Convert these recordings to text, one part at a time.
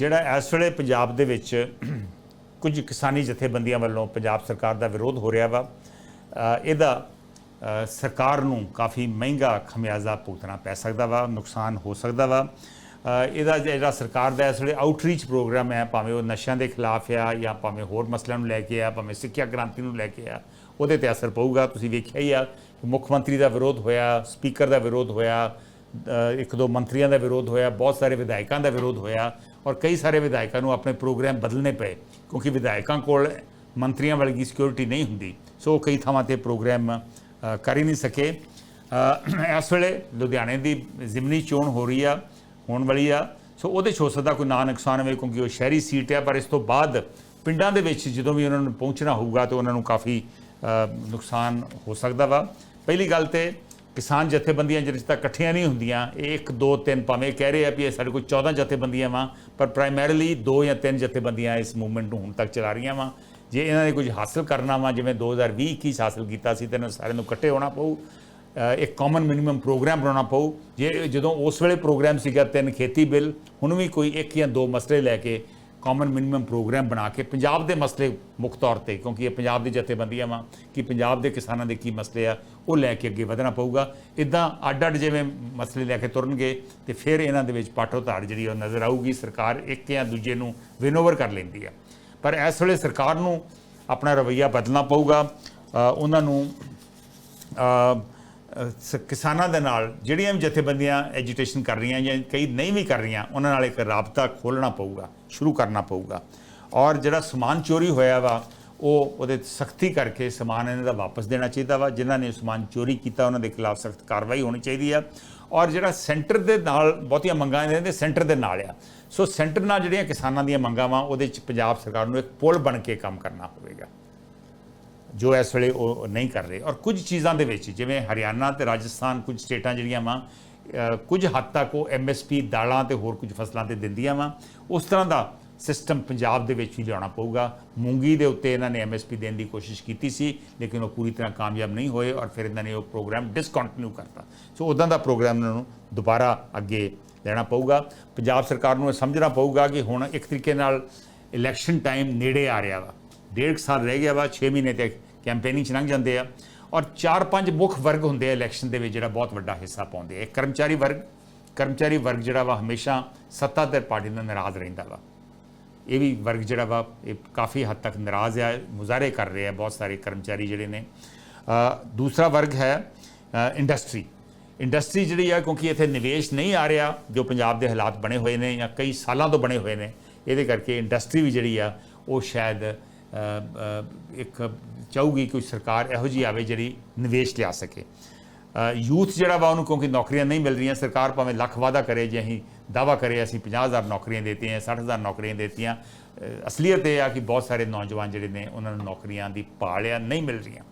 ਜਿਹੜਾ ਇਸ ਵੇਲੇ ਪੰਜਾਬ ਦੇ ਵਿੱਚ ਕੁਝ ਕਿਸਾਨੀ ਜਥੇਬੰਦੀਆਂ ਵੱਲੋਂ ਪੰਜਾਬ ਸਰਕਾਰ ਦਾ ਵਿਰੋਧ ਹੋ ਰਿਹਾ ਵਾ ਇਹਦਾ ਸਰਕਾਰ ਨੂੰ ਕਾਫੀ ਮਹਿੰਗਾ ਖਮਿਆਜ਼ਾ ਭੁਗਤਣਾ ਪੈ ਸਕਦਾ ਵਾ, ਨੁਕਸਾਨ ਹੋ ਸਕਦਾ ਵਾ। ਇਹਦਾ ਜਿਹੜਾ ਸਰਕਾਰ ਦਾ ਇਸ ਵੇਲੇ ਆਊਟਰੀਚ ਪ੍ਰੋਗਰਾਮ ਹੈ, ਭਾਵੇਂ ਉਹ ਨਸ਼ਿਆਂ ਦੇ ਖਿਲਾਫ ਆ ਜਾਂ ਭਾਵੇਂ ਹੋਰ ਮਸਲਿਆਂ ਨੂੰ ਲੈ ਕੇ ਆ, ਭਾਵੇਂ ਸਿੱਖਿਆ ਕ੍ਰਾਂਤੀ ਨੂੰ ਲੈ ਕੇ ਆ, ਉਹਦੇ ਤੇ ਅਸਰ ਪਊਗਾ। ਤੁਸੀਂ ਵੇਖਿਆ ਹੀ ਆ ਮੁੱਖ ਮੰਤਰੀ ਦਾ ਵਿਰੋਧ ਹੋਇਆ, ਸਪੀਕਰ ਦਾ ਵਿਰੋਧ ਹੋਇਆ ਇੱਕ ਦੋ ਮੰਤਰੀਆਂ ਦਾ ਵਿਰੋਧ ਹੋਇਆ, ਬਹੁਤ ਸਾਰੇ ਵਿਧਾਇਕਾਂ ਦਾ ਵਿਰੋਧ ਹੋਇਆ। ਔਰ ਕਈ ਸਾਰੇ ਵਿਧਾਇਕਾਂ ਨੂੰ ਆਪਣੇ ਪ੍ਰੋਗਰਾਮ ਬਦਲਣੇ ਪਏ, ਕਿਉਂਕਿ ਵਿਧਾਇਕਾਂ ਕੋਲ ਮੰਤਰੀਆਂ ਵਰਗੀ ਸਿਕਿਉਰਿਟੀ ਨਹੀਂ ਹੁੰਦੀ। ਸੋ ਉਹ ਕਈ ਥਾਵਾਂ ਤੇ ਪ੍ਰੋਗਰਾਮ ਕਰ ਹੀ ਨਹੀਂ ਸਕੇ। ਇਸ ਵੇਲੇ ਲੁਧਿਆਣੇ ਦੀ ਜ਼ਿਮਨੀ ਚੋਣ ਹੋ ਰਹੀ ਆ, ਹੋਣ ਵਾਲੀ ਆ। ਸੋ ਉਹਦੇ 'ਚ ਹੋ ਸਕਦਾ ਕੋਈ ਨਾ ਨੁਕਸਾਨ ਹੋਵੇ, ਕਿਉਂਕਿ ਉਹ ਸ਼ਹਿਰੀ ਸੀਟ ਆ, ਪਰ ਇਸ ਤੋਂ ਬਾਅਦ ਪਿੰਡਾਂ ਦੇ ਵਿੱਚ ਜਦੋਂ ਵੀ ਉਹਨਾਂ ਨੂੰ ਪਹੁੰਚਣਾ ਹੋਊਗਾ ਤੇ ਉਹਨਾਂ ਨੂੰ ਕਾਫੀ ਨੁਕਸਾਨ ਹੋ ਸਕਦਾ ਵਾ। ਪਹਿਲੀ ਗੱਲ ਤੇ ਕਿਸਾਨ ਜਥੇਬੰਦੀਆਂ ਜਿਹੜੇ ਤੱਕ ਇਕੱਠੀਆਂ ਨਹੀਂ ਹੁੰਦੀਆਂ, ਇਹ 1 2 3 ਭਾਵੇਂ ਕਹਿ ਰਹੇ ਆ ਵੀ ਇਹ ਸਾਡੇ ਕੋਲ 14 ਜਥੇਬੰਦੀਆਂ ਵਾ, ਪਰ ਪ੍ਰਾਇਮਰੀਲੀ 2 ਜਾਂ 3 ਜਥੇਬੰਦੀਆਂ ਇਸ ਮੂਵਮੈਂਟ ਨੂੰ ਹੁਣ ਤੱਕ ਚਲਾ ਰਹੀਆਂ ਵਾ। ਜੇ ਇਹਨਾਂ ਨੇ ਕੁਝ ਹਾਸਲ ਕਰਨਾ ਵਾ, ਜਿਵੇਂ 2020 21 'ਚ ਹਾਸਲ ਕੀਤਾ ਸੀ, ਤੇ ਇਹਨਾਂ ਸਾਰਿਆਂ ਨੂੰ ਇਕੱਠੇ ਹੋਣਾ ਪਊ ਇੱਕ ਕਾਮਨ ਮਿਨੀਮਮ ਪ੍ਰੋਗਰਾਮ ਬਣਾਉਣਾ ਪਊ। ਜੇ ਜਦੋਂ ਉਸ ਵੇਲੇ ਪ੍ਰੋਗਰਾਮ ਸੀਗਾ ਤਿੰਨ ਖੇਤੀ ਬਿੱਲ, ਹੁਣ ਵੀ ਕੋਈ ਇੱਕ ਜਾਂ ਦੋ ਮਸਲੇ ਲੈ ਕੇ ਕਾਮਨ ਮਿਨੀਮਮ ਪ੍ਰੋਗਰਾਮ ਬਣਾ ਕੇ ਪੰਜਾਬ ਦੇ ਮਸਲੇ ਮੁੱਖ ਤੌਰ ਤੇ, ਕਿਉਂਕਿ ਇਹ ਪੰਜਾਬ ਦੀ ਜਥੇਬੰਦੀਆਂ ਵਾਂ ਕਿ ਪੰਜਾਬ ਦੇ ਕਿਸਾਨਾਂ ਦੇ ਕੀ ਮਸਲੇ ਆ, ਉਹ ਲੈ ਕੇ ਅੱਗੇ ਵਧਣਾ ਪਊਗਾ। ਇਦਾਂ ਅੱਡ-ਅੱਡ ਜਿਵੇਂ ਮਸਲੇ ਲੈ ਕੇ ਤੁਰਨਗੇ ਤੇ ਫਿਰ ਇਹਨਾਂ ਦੇ ਵਿੱਚ ਪਾਟੋ ਧਾੜ ਜਿਹੜੀ ਉਹ ਨਜ਼ਰ ਆਊਗੀ, ਸਰਕਾਰ ਇੱਕ ਜਾਂ ਦੂਜੇ ਨੂੰ ਵਿਨੋਵਰ ਕਰ ਲੈਂਦੀ ਆ। ਪਰ ਇਸ ਵੇਲੇ ਸਰਕਾਰ ਨੂੰ ਆਪਣਾ ਰਵੱਈਆ ਬਦਲਣਾ ਪਊਗਾ। ਉਹਨਾਂ ਨੂੰ ਕਿਸਾਨਾਂ ਦੇ ਨਾਲ ਜਿਹੜੀਆਂ ਵੀ ਜਥੇਬੰਦੀਆਂ ਐਜੀਟੇਸ਼ਨ ਕਰ ਰਹੀਆਂ ਜਾਂ ਕਈ ਨਹੀਂ ਵੀ ਕਰ ਰਹੀਆਂ, ਉਹਨਾਂ ਨਾਲ ਇੱਕ ਰਾਬਤਾ ਖੋਲਣਾ ਪਊਗਾ, ਸ਼ੁਰੂ ਕਰਨਾ ਪਊਗਾ। ਔਰ ਜਿਹੜਾ ਸਮਾਨ ਚੋਰੀ ਹੋਇਆ ਵਾ, ਉਹ ਉਹਦੇ ਸਖਤੀ ਕਰਕੇ ਸਮਾਨ ਇਹਨਾਂ ਦਾ ਵਾਪਸ ਦੇਣਾ ਚਾਹੀਦਾ ਵਾ। ਜਿਨ੍ਹਾਂ ਨੇ ਸਮਾਨ ਚੋਰੀ ਕੀਤਾ, ਉਹਨਾਂ ਦੇ ਖਿਲਾਫ ਸਖਤ ਕਾਰਵਾਈ ਹੋਣੀ ਚਾਹੀਦੀ ਆ। ਔਰ ਜਿਹੜਾ ਸੈਂਟਰ ਦੇ ਨਾਲ ਬਹੁਤੀਆਂ ਮੰਗਾਂ ਨੇ ਤੇ ਸੈਂਟਰ ਦੇ ਨਾਲ ਆ। ਸੋ ਸੈਂਟਰ ਨਾਲ ਜਿਹੜੀਆਂ ਕਿਸਾਨਾਂ ਦੀਆਂ ਮੰਗਾਂ ਵਾ, ਉਹਦੇ ਚ ਪੰਜਾਬ ਸਰਕਾਰ ਨੂੰ ਇੱਕ ਪੁਲ ਬਣ ਕੇ ਕੰਮ ਕਰਨਾ ਹੋਵੇਗਾ। ਜੋ ਇਸ ਵੇਲੇ ਉਹ ਨਹੀਂ ਕਰ ਰਹੇ। ਔਰ ਕੁਝ ਚੀਜ਼ਾਂ ਦੇ ਵਿੱਚ, ਜਿਵੇਂ ਹਰਿਆਣਾ ਤੇ ਰਾਜਸਥਾਨ ਕੁਝ ਸਟੇਟਾਂ ਜਿਹੜੀਆਂ ਵਾ ਕੁਝ ਹੱਦ ਤੱਕ ਉਹ ਐਮਐਸਪੀ ਦਾਲਾਂ ਤੇ ਹੋਰ ਕੁਝ ਫਸਲਾਂ ਤੇ ਦਿੰਦੀਆਂ ਵਾ। ਉਸ ਤਰ੍ਹਾਂ ਦਾ ਸਿਸਟਮ ਪੰਜਾਬ ਦੇ ਵਿੱਚ ਵੀ ਲਿਆਉਣਾ ਪਊਗਾ। ਮੂੰਗੀ ਦੇ ਉੱਤੇ ਇਹਨਾਂ ਨੇ ਐਮਐਸਪੀ ਦੇਣ ਦੀ ਕੋਸ਼ਿਸ਼ ਕੀਤੀ ਸੀ, ਲੇਕਿਨ ਉਹ ਪੂਰੀ ਤਰ੍ਹਾਂ ਕਾਮਯਾਬ ਨਹੀਂ ਹੋਏ ਔਰ ਫਿਰ ਇਹਨਾਂ ਨੇ ਉਹ ਪ੍ਰੋਗਰਾਮ ਡਿਸਕੰਟੀਨਿਊ ਕਰਤਾ। ਸੋ ਉਦਾਂ ਦਾ ਪ੍ਰੋਗਰਾਮ ਇਹਨਾਂ ਨੂੰ ਦੁਬਾਰਾ ਅੱਗੇ ਲੈਣਾ ਪਊਗਾ। ਪੰਜਾਬ ਸਰਕਾਰ ਨੂੰ ਇਹ ਸਮਝਣਾ ਪਊਗਾ ਕਿ ਹੁਣ ਇੱਕ ਤਰੀਕੇ ਨਾਲ ਇਲੈਕਸ਼ਨ ਟਾਈਮ ਨੇੜੇ ਆ ਰਿਹਾ ਵਾ। ਡੇਢ ਕੁ ਸਾਲ ਰਹਿ ਗਿਆ ਵਾ 6 ਮਹੀਨੇ ਤੇ ਕੈਂਪੇਨਿੰਗ ਚ ਲੰਘ ਜਾਂਦੇ ਆ। ਔਰ ਚਾਰ ਪੰਜ ਮੁੱਖ ਵਰਗ ਹੁੰਦੇ ਆ ਇਲੈਕਸ਼ਨ ਦੇ ਵਿੱਚ ਜਿਹੜਾ ਬਹੁਤ ਵੱਡਾ ਹਿੱਸਾ ਪਾਉਂਦੇ ਆ। ਕਰਮਚਾਰੀ ਵਰਗ ਕਰਮਚਾਰੀ ਵਰਗ ਜਿਹੜਾ ਵਾ ਹਮੇਸ਼ਾ ਸੱਤਾਧਰ ਪਾਰਟੀ ਨਾਲ ਨਾਰਾਜ਼ ਰਹਿੰਦਾ ਵਾ। ਇਹ ਵੀ ਵਰਗ ਜਿਹੜਾ ਵਾ, ਇਹ ਕਾਫੀ ਹੱਦ ਤੱਕ ਨਾਰਾਜ਼ ਆ, ਮੁਜ਼ਾਹਰੇ ਕਰ ਰਹੇ ਆ ਬਹੁਤ ਸਾਰੇ ਕਰਮਚਾਰੀ ਜਿਹੜੇ ਨੇ। ਦੂਸਰਾ ਵਰਗ ਹੈ ਇੰਡਸਟਰੀ ਇੰਡਸਟਰੀ ਜਿਹੜੀ ਆ, ਕਿਉਂਕਿ ਇੱਥੇ ਨਿਵੇਸ਼ ਨਹੀਂ ਆ ਰਿਹਾ, ਜੋ ਪੰਜਾਬ ਦੇ ਹਾਲਾਤ ਬਣੇ ਹੋਏ ਨੇ ਜਾਂ ਕਈ ਸਾਲਾਂ ਤੋਂ ਬਣੇ ਹੋਏ ਨੇ, ਇਹਦੇ ਕਰਕੇ ਇੰਡਸਟਰੀ ਵੀ ਜਿਹੜੀ ਆ, ਉਹ ਸ਼ਾਇਦ ਇੱਕ ਚਾਹੂਗੀ ਕੋਈ ਸਰਕਾਰ ਇਹੋ ਜਿਹੀ ਆਵੇ ਜਿਹੜੀ ਨਿਵੇਸ਼ ਲਿਆ ਸਕੇ। ਯੂਥ ਜਿਹੜਾ ਵਾ ਉਹਨੂੰ ਕਿਉਂਕਿ ਨੌਕਰੀਆਂ ਨਹੀਂ ਮਿਲ ਰਹੀਆਂ, ਸਰਕਾਰ ਭਾਵੇਂ ਲੱਖ ਵਾਅਦਾ ਕਰੇ ਜੇ ਅਸੀਂ ਦਾਵਾ ਕਰੇ, ਅਸੀਂ 50000 ਨੌਕਰੀਆਂ ਦੇਤੀਆਂ 60000 ਨੌਕਰੀਆਂ ਦੇਤੀਆਂ ਅਸਲੀਅਤ ਇਹ ਆ ਕਿ ਬਹੁਤ ਸਾਰੇ ਨੌਜਵਾਨ ਜਿਹੜੇ ਨੇ ਉਹਨਾਂ ਨੂੰ ਨੌਕਰੀਆਂ ਦੀ ਭਾਲ ਨਹੀਂ ਮਿਲ ਰਹੀਆਂ।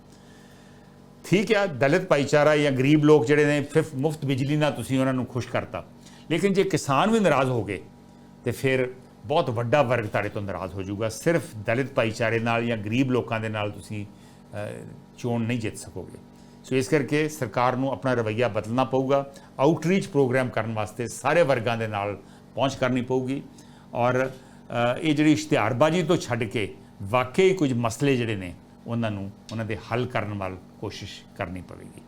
ਠੀਕ ਆ, ਦਲਿਤ ਭਾਈਚਾਰਾ ਜਾਂ ਗਰੀਬ ਲੋਕ ਜਿਹੜੇ ਨੇ, ਫਿਫ, ਮੁਫਤ ਬਿਜਲੀ ਨਾਲ ਤੁਸੀਂ ਉਹਨਾਂ ਨੂੰ ਖੁਸ਼ ਕਰਤਾ। ਲੇਕਿਨ ਜੇ ਕਿਸਾਨ ਵੀ ਨਾਰਾਜ਼ ਹੋ ਗਏ, ਤੇ ਫਿਰ ਬਹੁਤ ਵੱਡਾ ਵਰਗ ਤੁਹਾਡੇ ਤੋਂ ਨਾਰਾਜ਼ ਹੋ ਜਾਊਗਾ। ਸਿਰਫ ਦਲਿਤ ਭਾਈਚਾਰੇ ਨਾਲ ਜਾਂ ਗਰੀਬ ਲੋਕਾਂ ਦੇ ਨਾਲ ਤੁਸੀਂ ਚੋਣ ਨਹੀਂ ਜਿੱਤ ਸਕੋਗੇ। ਸੋ ਇਸ ਕਰਕੇ ਸਰਕਾਰ ਨੂੰ ਆਪਣਾ ਰਵੱਈਆ ਬਦਲਣਾ ਪਊਗਾ। ਆਊਟਰੀਚ ਪ੍ਰੋਗਰਾਮ ਕਰਨ ਵਾਸਤੇ ਸਾਰੇ ਵਰਗਾਂ ਦੇ ਨਾਲ ਪਹੁੰਚ ਕਰਨੀ ਪਊਗੀ। ਔਰ ਇਹ ਜਿਹੜੀ ਇਸ਼ਤਿਹਾਰਬਾਜ਼ੀ ਤੋਂ ਛੱਡ ਕੇ ਵਾਕਈ ਕੁਝ ਮਸਲੇ ਜਿਹੜੇ ਨੇ, ਉਹਨਾਂ ਨੂੰ, ਉਹਨਾਂ ਦੇ ਹੱਲ ਕਰਨ ਵੱਲ ਕੋਸ਼ਿਸ਼ ਕਰਨੀ ਪਵੇਗੀ।